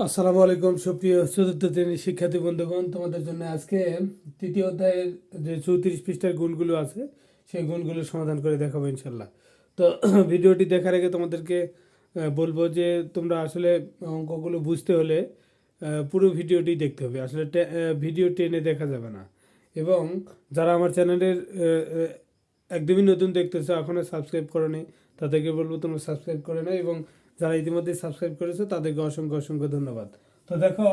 আসসালামু আলাইকুম, সুপ্রিয় চতুর্থ শ্রেণির শিক্ষার্থী বন্ধুগণ। তোমাদের জন্য আজকে তৃতীয় অধ্যায়ের যে চৌত্রিশ পৃষ্ঠার গুণগুলো আছে, সেই গুণগুলো সমাধান করে দেখাবো ইনশাল্লাহ তো ভিডিওটি দেখার আগে তোমাদেরকে বলব যে তোমরা আসলে অঙ্কগুলো বুঝতে হলে পুরো ভিডিওটি দেখতে হবে। আসলে ভিডিও টেনে দেখা যাবে না। এবং যারা আমার চ্যানেলের একদমই নতুন দেখতেছো এখনও সাবস্ক্রাইব করোনি, তাদেরকে বলব তোমরা সাবস্ক্রাইব করে নাও এবং যারা ইতিমধ্যে সাবস্ক্রাইব করেছ, তাদেরকে অসংখ্য অসংখ্য ধন্যবাদ। তো দেখো,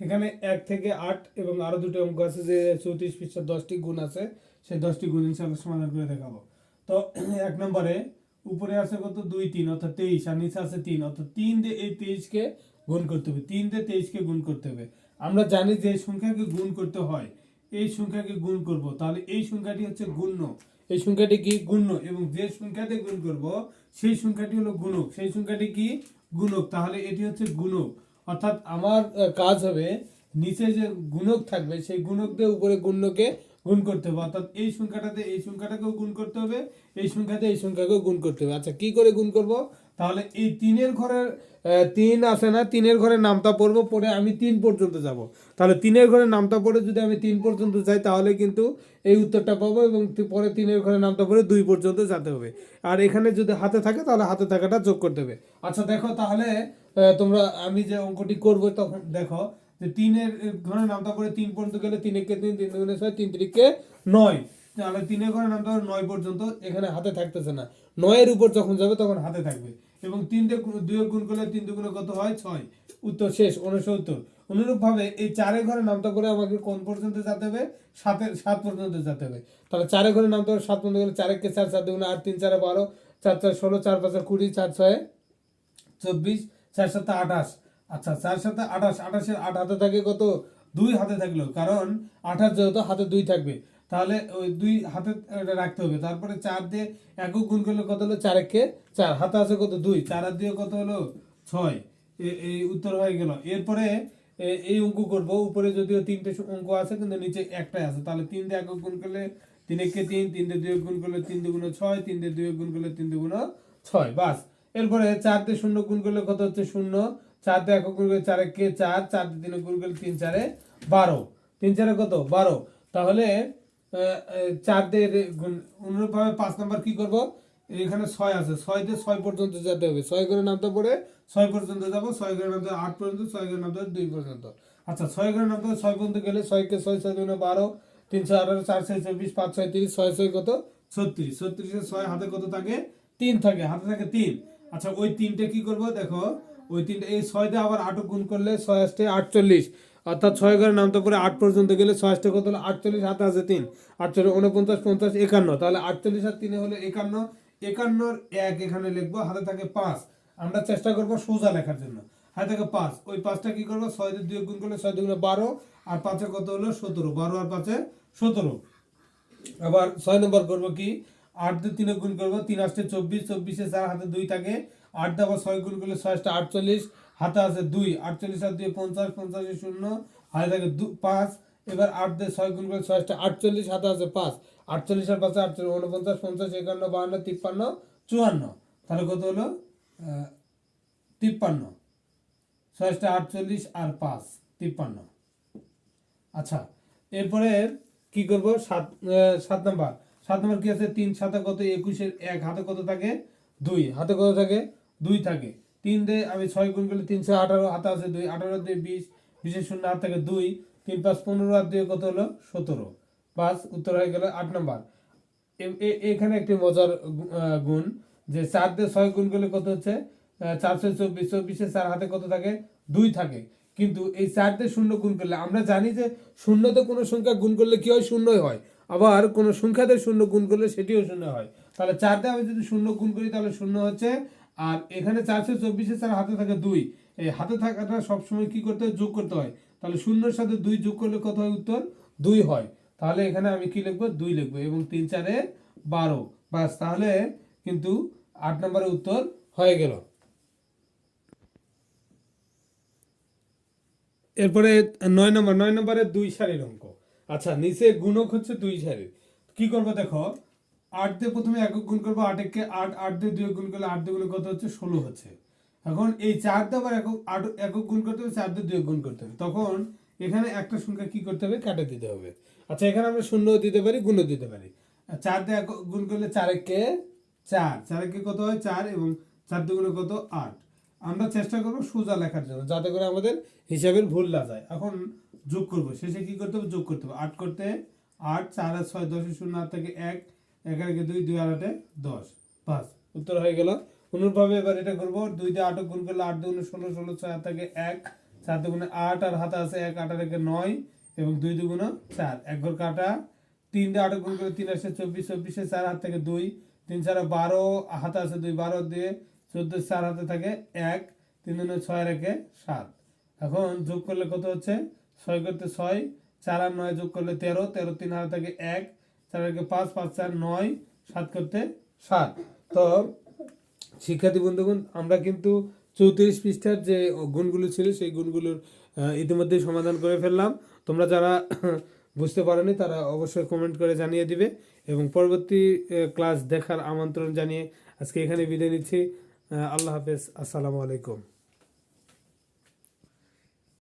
এখানে এক থেকে আট এবং আরও দুটো অঙ্ক আছে যে চৌত্রিশ পৃষ্ঠার দশটি গুণ আছে, সেই দশটি গুণ ইনশাল্লাহ সমাধান করে দেখাবো। তো এক নম্বরে, উপরে আছে কত? দুই, তিন, অর্থাৎ তেইশ, আর নিচে আছে তিন, অর্থাৎ তিন দিয়ে এই তেইশকে গুণ করতে হবে, তিন দিয়ে তেইশকে গুণ করতে হবে। আমরা জানি যে সংখ্যাকে গুণ করতে হয়, এই সংখ্যাকে গুণ করব, তাহলে এই সংখ্যাটি হচ্ছে গুণ্য। এই সংখ্যাটি কি গুণ্য এবং যে সংখ্যাতে গুণ করব, সেই সংখ্যাটি হলো গুণক। সেই সংখ্যাটি কি? গুণক। তাহলে এটি হচ্ছে গুণক। অর্থাৎ আমার কাজ হবে নিচে যে গুণক থাকবে, সেই গুণক দিয়ে উপরে গুণ্যকে গুণ করতে হবে। অর্থাৎ এই সংখ্যাটাতে এই সংখ্যাটাকেও গুণ করতে হবে, এই সংখ্যাতে এই সংখ্যাকেও গুণ করতে হবে। আচ্ছা কি করে গুণ করব? তাহলে এই তিনের ঘরের তিন আছে না, তিনের ঘরের নামটা পড়ব, পরে আমি তিন পর্যন্ত যাব। তাহলে তিনের ঘরের নামটা পড়ে যদি আমি তিন পর্যন্ত যাই, তাহলে কিন্তু এই উত্তরটা পাবো এবং পরে তিনের ঘরের নামটা পড়ে দুই পর্যন্ত যেতে হবে। আর এখানে যদি হাতে থাকে, তাহলে হাতে থাকাটা যোগ করতে হবে। আচ্ছা দেখো তাহলে তোমরা, আমি যে অঙ্কটি করব, তখন দেখো যে তিনের ঘরের নামটা পড়ে তিন পর্যন্ত গেলে তিন একে তিন তিন দুগুণে ছয়, তিন তিরিকে নয়। তাহলে তিনের ঘরের নামটা পড়ে নয় পর্যন্ত, এখানে হাতে থাকতেছে না। নয়ের উপর যখন যাবে, তখন হাতে থাকবে। এবং তিনটে দুয়ে গুণ করলে তিন দুগুণে কত হয়? ছয়। উত্তর শেষ উনসত্তর অনুরূপভাবে এই চারে ঘরে নামটা করে আমাকে কোন পর্যন্ত যেতে হবে? সাতের সাত পর্যন্ত যেতে হবে। তাহলে চারে ঘরে নামতে হবে সাত পর্যন্ত গেলে চারেককে চার চার দুগুণে আট, তিন, চারে বারো, চার চার, ষোলো, চার, পাঁচে কুড়ি, চার, ছয়ে, চব্বিশ, চার সাথে আঠাশ। আচ্ছা চার সাথে আঠাশ, আঠাশের আট হাতে থাকে কত? দুই হাতে থাকল। কারণ আঠাশ যেহেতু হাতে দুই থাকবে। তাহলে ওই দুই হাতে রাখতে হবে। তারপরে চার দিয়ে একক গুণ করলে কত হলো? চার একে চার। হাতে আছে কত? দুই। চার হাত দিয়ে কত হলো? ছয়। এই উত্তর হয়ে গেল। এরপরে এই অঙ্ক করব। উপরে যদিও তিনটে অঙ্ক আছে, কিন্তু নিচে একটাই আছে। তাহলে তিন দিয়ে একক গুণ করলে তিন একে তিন তিন দিয়ে দুই গুণ করলে তিন দুগুণ ছয়, তিন দিয়ে দুই গুণ করলে তিন দুগুণ ছয়। বাস। এরপরে চার দিয়ে শূন্য গুণ করলে কত হচ্ছে? শূন্য। চার দিয়ে একক গুণ করলে চার কে চার চার দিয়ে তিনে গুণ করলে তিন চারে বারো। তিন চারে কত? বারো। তাহলে চার দিয়ে অনুরূপভাবে পাঁচ নাম্বার কি করব? এখানে ছয় আছে। ছয় দিয়ে ছয় পর্যন্ত যেতে হবে। ছয় করে নামতে পড়ে ছয় পর্যন্ত যাব, ছয় করে নামতে আট পর্যন্ত, ছয় করে নামতে দুই পর্যন্ত। আচ্ছা ছয় করে নামতে ছয় পর্যন্ত গেলে ছয়কে ছয় ছয় দুগুণে বারো তিনশো আঠারো, চার ছয় চব্বিশ, পাঁচ ছয় তিরিশ, ছয় ছয় কত? ছত্রিশ। ছত্রিশে ছয় হাতে কত থাকে? তিন থাকে। হাতে থাকে তিন। আচ্ছা ওই তিনটে কি করব? দেখো, ওই তিনটে এই ছয় দিয়ে আবার আটও গুণ করলে ছয় আসতে আটচল্লিশ। অর্থাৎ ছয় ঘরে নামতে পারে আট পর্যন্ত গেলে ছয় আসতে কত হলো? আটচল্লিশ হাতে আছে তিন। আটচল্লিশ উনপঞ্চাশ পঞ্চাশ, একান্ন। তাহলে আটচল্লিশ আর তিনে হলো একান্ন। একান্নর এক এখানে লিখব, হাতে থাকে পাঁচ। আমরা চেষ্টা করব সোজা লেখার জন্য। হাতে থাকে পাঁচ। ওই পাঁচটা কি করব? ছয় দিয়ে দুই গুণ করলে ছয় দুগুণে বারো। আর পাঁচে কত হলো? সতেরো। বারো আর পাঁচে সতেরো। আবার ছয় নম্বর করব কি? আট দিয়ে তিনে গুণ করব, তিন আসতে চব্বিশ। চব্বিশে চার হাতে দুই থাকে। আট দিয়ে আবার ছয় গুণ করলে ছয় আসতে আটচল্লিশ। হাতে আছে দুই, আটচল্লিশ আর দুই পঞ্চাশ, পঞ্চাশে শূন্য, হাতে থাকে দু, পাঁচ, এবার আট দিয়ে ছয় গুণ করে ছয় আসতে আটচল্লিশ, হাতে আছে পাঁচ আটচল্লিশ আর পাঁচে আটচল্লিশ উনপঞ্চাশ পঞ্চাশ, একান্ন, বাহান্ন, তিপ্পান্ন, চুয়ান্ন, তাহলে কত হলো? তিপ্পান্ন, ছয় আসতে আটচল্লিশ আর পাঁচ, তিপ্পান্ন আচ্ছা এরপরে কি করব? সাত সাত নাম্বার সাত নাম্বার কি আছে? তিন সাথে কত? একুশের এক, হাতে কত থাকে? দুই, হাতে কত থাকে? দুই থাকে। তিন দিয়ে আমি ছয় গুণ করলে তিনশো আঠারো, হাতে আছে দুই, আঠারো দিয়ে বিশ, বিশের শূন্য হাত থাকে দুই, তিন পাঁচ পনেরো হাত দিয়ে কত হলো? সতেরো। পাঁচ, উত্তর হয়ে গেল আট নম্বর। এখানে একটি মজার গুণ যে চার দিয়ে ছয় গুণ করলে কত হচ্ছে? চারশো চব্বিশ, চব্বিশে চার হাতে কত থাকে? দুই থাকে। কিন্তু এই চার দিয়ে শূন্য গুণ করলে আমরা জানি যে শূন্যতে কোনো সংখ্যা গুণ করলে কি হয়? শূন্যই হয়। আবার কোনো সংখ্যাতে শূন্য গুণ করলে সেটিও শূন্য হয়। তাহলে চার দিয়ে আমি যদি শূন্য গুণ করি তাহলে শূন্য হচ্ছে আর এখানে চারশো চব্বিশে চার হাতে থাকে দুই। এই হাতে থাকাটা সবসময় কি করতে হয়? যোগ করতে হয়। তাহলে শূন্যর সাথে দুই যোগ করলে কত হয় উত্তর? দুই হয়। তাহলে এখানে আমি কি লিখব? দুই লিখব এবং তিন চারে বারো। বাস তাহলে কিন্তু আট নম্বরের উত্তর হয়ে গেল। এরপরে নয় নম্বর, নয় নম্বরে দুই সারির অঙ্ক। আচ্ছা নিচে গুণক হচ্ছে দুই সারির। কি করব দেখো? আট দিয়ে প্রথমে একক গুণ করব, আট একে আট আট দিয়ে দুই গুণ করলে আট দিয়ে গুণ কত হচ্ছে? ষোলো হচ্ছে। এখন এই চার দিয়ে আবার একক, আট- একক গুণ করতে হবে, চার দিয়ে দুই গুণ করতে হবে। তখন এখানে একটা সংখ্যা কি করতে হবে? কাটে দিতে হবে। আচ্ছা এখানে আমরা শূন্য দিতে পারি, গুণও দিতে পারি। চার দিয়ে একক গুণ করলে চার একে চার চার একে কত হয়? চার এবং চার দুগুণে কত? আট। আমরা চেষ্টা করব সোজা লেখার জন্য, যাতে করে আমাদের হিসাবের ভুল না যায়। এখন যোগ করব, শেষে কি করতে হবে? যোগ করতে হবে। আট করতে আট, চার আর ছয় দশের শূন্য, আট থেকে এক এক দুই দুই আর আটে দশ। পাঁচ। উত্তর হয়ে গেল। অনুরূপভাবে এবার এটা করব। দুই দিয়ে আট গুণ করলে আট দুগুণে ষোলো ষোলো হাত থেকে এক। চার দুগুণে আট আর হাতে আছে এক, আট আর একে নয় এবং দুই দুগুণে চার। এক ঘর কাটা। তিন দিয়ে আট গুণ করে তিন আসে চব্বিশ, চব্বিশে চার হাত থেকে দুই। তিন চার বারো, হাতে আছে দুই, বারো দিয়ে চোদ্দ চার হাতে থাকে এক। তিন দুগুণে ছয় রেখে সাত। এখন যোগ করলে কত হচ্ছে? ছয় করতে ছয়, চার আর নয় যোগ করলে তেরো। তেরো তিন হাতে থাকে এক। চার পাঁচ পাঁচ, চার, নয়, সাত করতে সাত। তো শিক্ষার্থী বন্ধুগণ, আমরা কিন্তু চৌত্রিশ পৃষ্ঠার যে গুণগুলো ছিল, সেই গুণগুলোর ইতিমধ্যে সমাধান করে ফেললাম। তোমরা যারা বুঝতে পারোনি, তারা অবশ্যই কমেন্ট করে জানিয়ে দিবে এবং পরবর্তী ক্লাস দেখার আমন্ত্রণ জানিয়ে আজকে এখানে বিদায় নিচ্ছি। আল্লাহ হাফেজ। আসসালামু আলাইকুম।